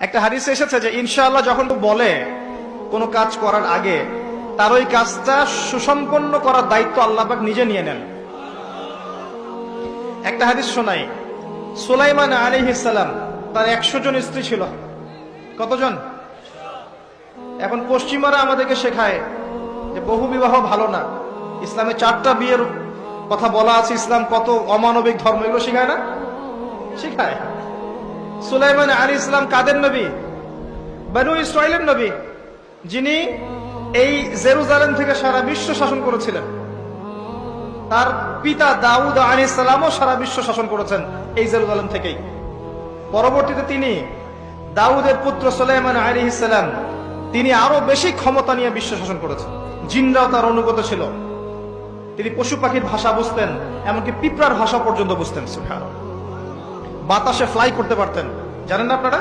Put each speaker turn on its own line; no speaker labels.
একটা হাদিসে এসেছে যে, ইনশাআল্লাহ যখন বলে কোনো কাজ করার আগে, তার ওই কাজটা সুসম্পন্ন করার দায়িত্ব আল্লাপাক নিজে নিয়ে নেন। একটা হাদিস শোনাই। সুলাইমান আলিহিসাল্লাম তার একশো জন স্ত্রী ছিল। কতজন? এখন পশ্চিমারা আমাদেরকে শেখায় যে, বহু বিবাহ ভালো না। ইসলামে চারটা বিয়ের কথা বলা আছে, ইসলাম কত অমানবিক ধর্ম, এগুলো শেখায় না? শেখায়। সুলাইমান আলী ইসলাম কাদের নবী? বানু ইসরায়েলের নবী, যিনি এই জেরুজালেম থেকে সারা বিশ্ব শাসন করেছিলেন। তার পিতা দাউদ আলী ইসলামও সারা বিশ্ব শাসন করেছেন এই জেরুজালেম থেকেই। পরবর্তীতে তিনি দাউদের পুত্র সুলাইমান আলী ইসলাম, তিনি আরও বেশি ক্ষমতা নিয়ে বিশ্ব শাসন করেছেন। জিনরাও তার অনুগত ছিল। তিনি পশু পাখির ভাষা বুঝতেন, এমনকি পিঁপড়ার ভাষা পর্যন্ত বুঝতেন, সুবহানাল্লাহ। বাতাসে ফ্লাই করতে পারতেন। জানেন না আপনারা?